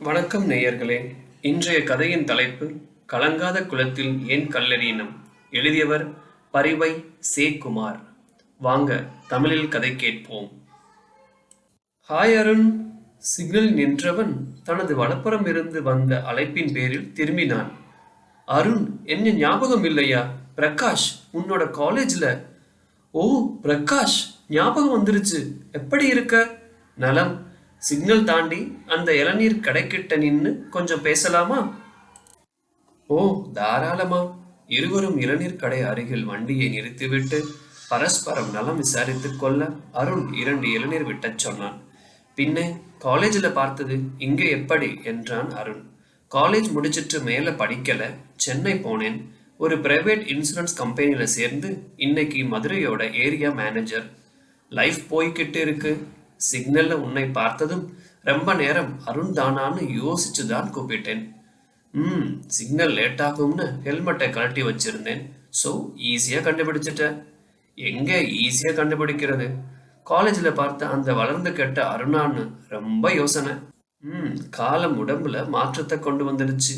வணக்கம் நேயர்களே. இன்றைய கதையின் தலைப்பு கலங்காத குலத்தில் ஏன் கல்லெறியினம் எழுதியவர் பரிவை சேகுமார். வாங்க தமிழில் கதை கேட்போம். ஹாய் அருண் சிக்னல் நின்றவன் தனது வலப்புறம் இருந்து வந்த அழைப்பின் பேரில் திரும்பினான். அருண் என்ன ஞாபகம் இல்லையா? பிரகாஷ் உன்னோட காலேஜ்ல ஓ பிரகாஷ் ஞாபகம் வந்துருச்சு. எப்படி இருக்க? நலம் சிக்னல் தாண்டி அந்த இளநீர் கடைக்கிட்ட நின்னு கொஞ்சம் பேசலாமா? ஓ தாராளமா. இருவரும் இளநீர் கடை அருகில் வண்டியை நிறுத்திவிட்டு பரஸ்பரம் நலம் விசாரித்துக் கொள்ள அருண் இரண்டு இளநீர் விட்டச் சொன்னான். பின்னே காலேஜில் பார்த்தது இங்கே எப்படி? என்றான் அருண். காலேஜ் முடிச்சிட்டு மேலே படிக்கல சென்னை போனேன். ஒரு பிரைவேட் இன்சூரன்ஸ் கம்பெனியில் சேர்ந்து இன்னைக்கு மதுரையோட ஏரியா மேனேஜர். லைஃப் போய்கிட்டு இருக்கு. சிக்னல்ல உன்னை பார்த்ததும் ரொம்ப நேரம் அருண் தானான்னு யோசிச்சு தான் கூப்பிட்டேன். ம் சிக்னல் லேட் ஆகும்னு ஹெல்மெட்டை கழட்டி வச்சிருந்தேன். ஸோ ஈஸியாக கண்டுபிடிச்சிட்டேன் எங்கே ஈஸியாக கண்டுபிடிக்கிறது? காலேஜில் பார்த்த அந்த வளர்ந்து கெட்ட அருணான்னு ரொம்ப யோசனை. ம் காலம் உடம்புல மாற்றத்தை கொண்டு வந்துடுச்சு.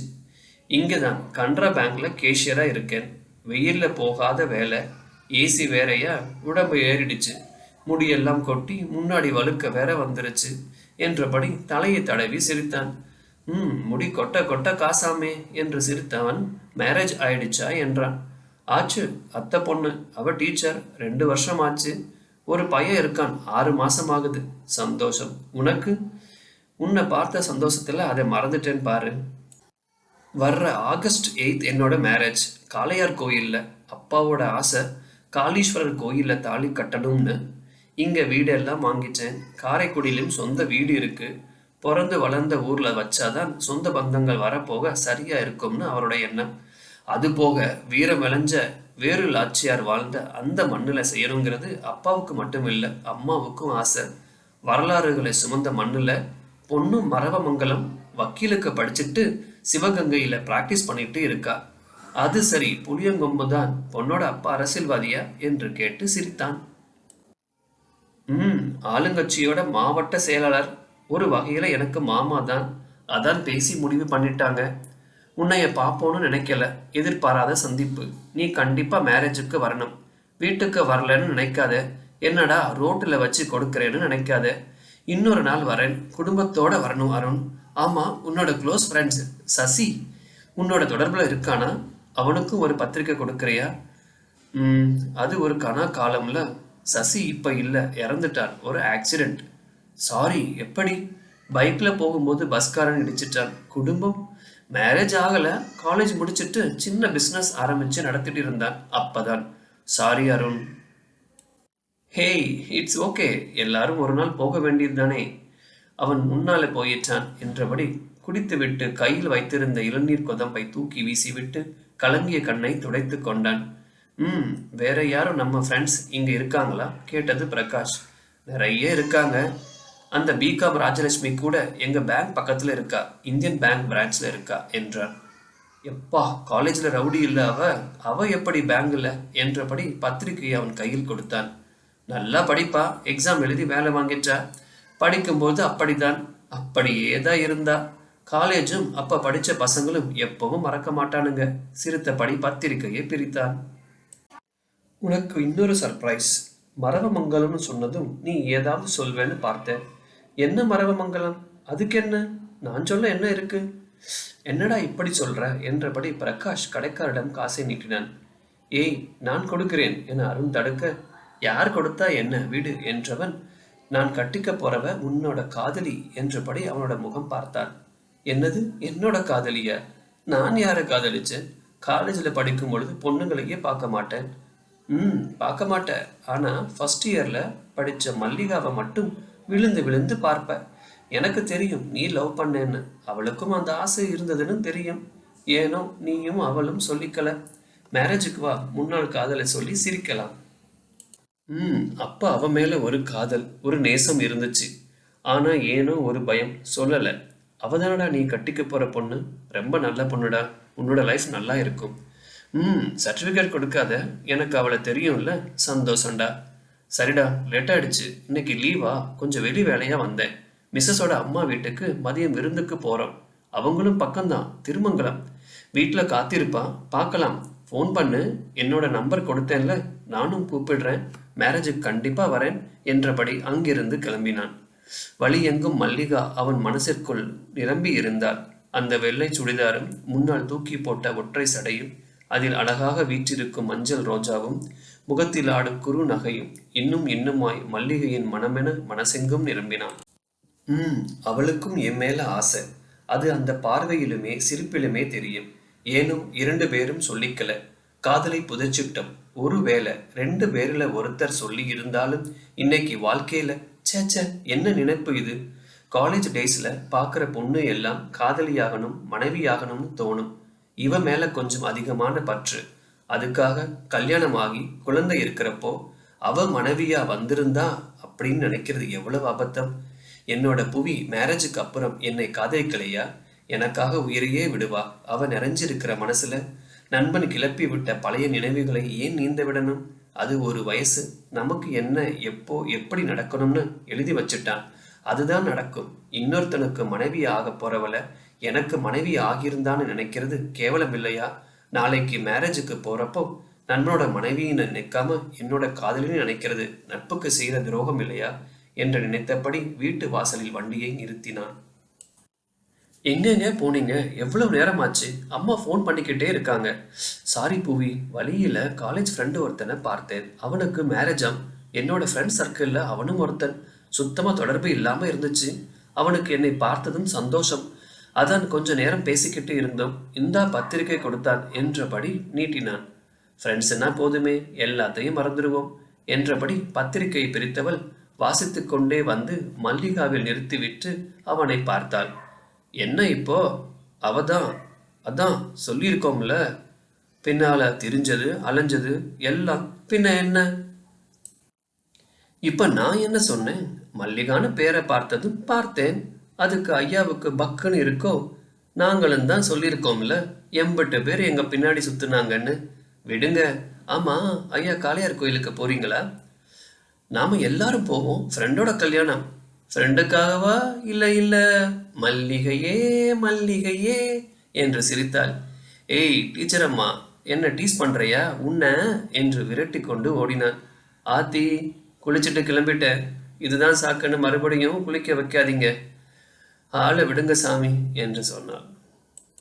இங்கே தான் கனரா பேங்க்ல கேஷியராக இருக்கேன். வெயிலில் போகாத வேலை. ஏசி வேறையா உடம்பு ஏறிடுச்சு. முடியெல்லாம் கொட்டி முன்னாடி வழுக்க வேற வந்துருச்சு என்றபடி தலையை தடவி சிரித்தான். ம் முடி கொட்ட கொட்ட காசாமே என்று சிரித்தவன் மேரேஜ் ஆயிடுச்சா? என்றான். ஆச்சு அத்தை பொண்ணு அவ டீச்சர் ரெண்டு வருஷம் ஆச்சு ஒரு பையன் இருக்கான் ஆறு மாசம் ஆகுது சந்தோஷம். உனக்கு? உன்னை பார்த்த சந்தோஷத்துல அதை மறந்துட்டேன் பாரு. வர்ற ஆகஸ்ட் எயித் என்னோட மேரேஜ். காளையார் கோயிலில் அப்பாவோட ஆசை காளீஸ்வரர் கோயிலில் தாலி கட்டணும்னு. இங்கே வீடெல்லாம் வாங்கிச்சேன் காரைக்குடியிலும் சொந்த வீடு இருக்கு. பிறந்து வளர்ந்த ஊரில் வச்சாதான் சொந்த பந்தங்கள் வரப்போக சரியாக இருக்கும்னு அவரோட எண்ணம். அது போக வீரம் விளைஞ்ச வேறு லாச்சியார் வாழ்ந்த அந்த மண்ணில் செய்யணுங்கிறது அப்பாவுக்கு மட்டும் இல்லை அம்மாவுக்கும் ஆசை. வரலாறுகளை சுமந்த மண்ணில் பொண்ணும் மரவமங்கலம் வக்கீலுக்கு படிச்சுட்டு சிவகங்கையில் ப்ராக்டிஸ் பண்ணிட்டு இருக்கா. அது சரி புளியங்கொம்பு தான் பொண்ணோட அப்பா அரசியல்வாதியா என்று கேட்டு சிரித்தான். ம் ஆளுங்கட்சியோட மாவட்ட செயலாளர் ஒரு வகையில் எனக்கு மாமா தான். அதான் பேசி முடிவு பண்ணிட்டாங்க. உன்னைய பார்ப்போன்னு நினைக்கல. எதிர்பாராத சந்திப்பு. நீ கண்டிப்பாக மேரேஜுக்கு வரணும். வீட்டுக்கு வரலன்னு நினைக்காத. என்னடா ரோட்டில் வச்சு கொடுக்குறேன்னு நினைக்காத. இன்னொரு நாள் வரேன். குடும்பத்தோட வரணும் அருண். ஆமாம் உன்னோட க்ளோஸ் ஃப்ரெண்ட்ஸ் சசி. உன்னோட தொடர்பில் இருக்கானா? அவனுக்கும் ஒரு பத்திரிக்கை கொடுக்குறியா? ம் அது ஒரு கனா காலம்ல. சசி இப்போ இல்லை இறந்துட்டான். ஒரு ஆக்சிடென்ட் சாரி எப்படி? பைக்கில் போகும்போது பஸ்காரன் இடிச்சிட்டார் குடும்பம்? மேரேஜ் ஆகலை. காலேஜ் முடிச்சிட்டு சின்ன பிஸ்னஸ் ஆரம்பித்து நடத்திட்டு இருந்தான். அப்பதான். Sorry Arun. Hey it's okay எல்லாரும் ஒரு நாள் போக வேண்டியது தானே? அவன் முன்னாலே போயிட்டான் என்றபடி குடித்துவிட்டு கையில் வைத்திருந்த இளநீர் கொதம்பை தூக்கி வீசிவிட்டு கலங்கிய கண்ணை துடைத்து கொண்டான். ம் வேற யாரும் நம்ம ஃப்ரெண்ட்ஸ் இங்கே இருக்காங்களா? கேட்டது பிரகாஷ். நிறைய இருக்காங்க. அந்த பிகாம் ராஜலட்சுமி கூட எங்கள் பேங்க் பக்கத்தில் இருக்கா. இந்தியன் பேங்க் பிரான்ச்சில் இருக்கா என்றான் எப்பா காலேஜில் ரவுடி இல்லை அவ? அவ எப்படி பேங்கில் என்றபடி பத்திரிகையை அவன் கையில் கொடுத்தான். நல்லா படிப்பா. எக்ஸாம் எழுதி வேலை வாங்கிட்டா. படிக்கும்போது அப்படிதான் அப்படியே தான் இருந்தா காலேஜும் அப்போ படித்த பசங்களும் எப்பவும் மறக்க மாட்டானுங்க. சிறுத்தபடி பத்திரிகையை பிரித்தான். உனக்கு இன்னொரு சர்ப்ரைஸ் மரவமங்கலம்னு சொன்னதும் நீ ஏதாவது சொல்வேன்னு பார்த்தேன் என்ன மரவமங்கலம்? அதுக்கு என்ன? நான் சொல்ல என்ன இருக்கு? என்னடா இப்படி சொல்ற? என்றபடி பிரகாஷ் கடைக்காரிடம் காசை நீட்டினான். ஏய் நான் கொடுக்கிறேன் என அருண் தடுக்க. யார் கொடுத்தா என்ன? விடு என்றவன். நான் கட்டிக்க போறவ உன்னோட காதலி என்றபடி அவனோட முகம் பார்த்தான் என்னது? என்னோட காதலியா? நான் யாரை காதலிச்சேன்? காலேஜில் படிக்கும் பொழுது பொண்ணுங்களையே பார்க்க மாட்டேன். ம் பார்க்க மாட்டேன் ஆனால் ஃபஸ்ட் இயரில் படித்த மல்லிகாவை மட்டும் விழுந்து விழுந்து பார்ப்ப. எனக்கு தெரியும் நீ லவ் பண்ணேன்னு. அவளுக்கும் அந்த ஆசை இருந்ததுன்னு தெரியும். ஏனோ நீயும் அவளும் சொல்லிக்கல. மேரேஜுக்கு வா முன்னாள் காதலை சொல்லி சிரிக்கலாம். ம் அப்போ அவ மேலே ஒரு காதல் ஒரு நேசம் இருந்துச்சு. ஆனால் ஏனோ ஒரு பயம் சொல்லலை. அவதானடா நீ கட்டிக்க போகிற பொண்ணு? ரொம்ப நல்ல பொண்ணுடா. உன்னோட லைஃப் நல்லா இருக்கும். ம். சர்டிஃபிகேட் கொடுக்காத எனக்கு அவளை தெரியும்ல சந்தோஷம்டா. சரிடா லேட் ஆயிடுச்சு. இன்னைக்கு லீவா கொஞ்சம் வெளி வேலையா வந்தேன். மிஸ்ஸஸோட அம்மா வீட்டுக்கு மதியம் விருந்துக்கு போகிறோம் அவங்களும் பக்கம்தான் திருமங்கலம். வீட்டில் காத்திருப்பா பார்க்கலாம். ஃபோன் பண்ணு என்னோட நம்பர் கொடுத்தேன்ல நானும் கூப்பிடுறேன். மேரேஜுக்கு கண்டிப்பாக வரேன் என்றபடி அங்கிருந்து கிளம்பினான். வழியெங்கும் மல்லிகா அவன் மனசிற்குள் நிரம்பி இருந்தாள். அந்த வெள்ளை சுடிதாரும் முன்னால் தூக்கி போட்ட ஒற்றை சடையும் அதில் அழகாக வீற்றிருக்கும் மஞ்சள் ரோஜாவும் முகத்தில் ஆடும் குறு நகையும் இன்னும் இன்னுமாய் மல்லிகையின் மனமென மனசெங்கும் நிரம்பினான் ம் அவளுக்கும் என் மேல ஆசை. அது அந்த பார்வையிலுமே சிரிப்பிலுமே தெரியும். ஏனும் இரண்டு பேரும் சொல்லிக்கல. காதலை புதைச்சிட்டோம். ஒருவேளை ரெண்டு பேர்ல ஒருத்தர் சொல்லி இருந்தாலும் இன்னைக்கு வாழ்க்கையில சேச்ச என்ன நினைப்பு இது? காலேஜ் டேஸ்ல பார்க்குற பொண்ணு எல்லாம் காதலியாகணும் மனைவியாகணும்னு தோணும். இவ மேல கொஞ்சம் அதிகமான பற்று. அதுக்காக கல்யாணமாகி குழந்தை இருக்கிறப்போ அவ மனைவியா வந்திருந்தா? அப்படின்னு நினைக்கிறது எவ்வளவு அபத்தம். என்னோட புவி மேரேஜுக்கு அப்புறம் என்னை காதலிக்கலையா? எனக்காக உயிரையே விடுவா. அவ நிறைஞ்சிருக்கிற மனசுல நண்பன் கிளப்பி விட்ட பழைய நினைவுகளை ஏன் நீந்த விடணும்? அது ஒரு வயசு. நமக்கு என்ன எப்போ எப்படி நடக்கணும்னு எழுதி வச்சுட்டான். அதுதான் நடக்கும். இன்னொருத்தனுக்கு மனைவி ஆக போறவளை எனக்கு மனைவி ஆகியிருந்தான்னு நினைக்கிறது கேவலம் இல்லையா நாளைக்கு மேரேஜுக்கு போறப்போ நண்பனோட மனைவின்னு நினைக்காம என்னோட காதலின்னு நினைக்கிறது நட்புக்கு செய்த துரோகம் இல்லையா என்று நினைத்தபடி வீட்டு வாசலில் வண்டியை நிறுத்தினான். எங்கெங்க போனீங்க? எவ்வளவு நேரமாச்சு? அம்மா ஃபோன் பண்ணிக்கிட்டே இருக்காங்க. சாரி பூவி வழியில காலேஜ் ஃப்ரெண்டு ஒருத்தனை பார்த்தேன். அவனுக்கு மேரேஜாம் என்னோட ஃப்ரெண்ட் சர்க்கிளில் அவனும் ஒருத்தன். சுத்தமாக தொடர்பு இல்லாமல் இருந்துச்சு. அவனுக்கு என்னை பார்த்ததும் சந்தோஷம். அதான் கொஞ்ச நேரம் பேசிக்கிட்டு இருந்தோம். இந்தா பத்திரிக்கை கொடுத்தான் என்றபடி நீட்டினான். ஃப்ரெண்ட்ஸ்னா போதுமே எல்லாத்தையும் மறந்துடுவோம் என்றபடி பத்திரிக்கையை பிரித்தவள் வாசித்து கொண்டே வந்து மல்லிகாவில் நிறுத்திவிட்டு அவனை பார்த்தாள். என்ன இப்போ? அவதான் அதான் சொல்லியிருக்கோம்ல. பின்னால திரிஞ்சது அலைஞ்சது எல்லாம். பின்ன என்ன? இப்ப நான் என்ன சொன்னேன்? மல்லிகான பேரை பார்த்ததும் பார்த்தேன். அதுக்கு ஐயாவுக்கு பக்குன்னு இருக்கோ நாங்களும் தான் சொல்லியிருக்கோம்ல. எண்பட்டு பேர் எங்கள் பின்னாடி சுற்றுனாங்கன்னு விடுங்க. ஆமாம் ஐயா காளையார் கோயிலுக்கு போகிறீங்களா நாம் எல்லாரும் போவோம். ஃப்ரெண்டோட கல்யாணம். ஃப்ரெண்டுக்காகவா இல்லை இல்லை. மல்லிகையே மல்லிகையே என்று சிரித்தாள். ஏய் டீச்சர் அம்மா என்ன டீஸ் பண்ணுறையா உன்ன என்று விரட்டி கொண்டு ஓடினான் ஆத்தி குளிச்சுட்டு கிளம்பிட்டேன் இதுதான் சாக்குன்னு மறுபடியும் குளிக்க வைக்காதீங்க. ஆளை விடுங்க சாமி என்று சொன்னாள்.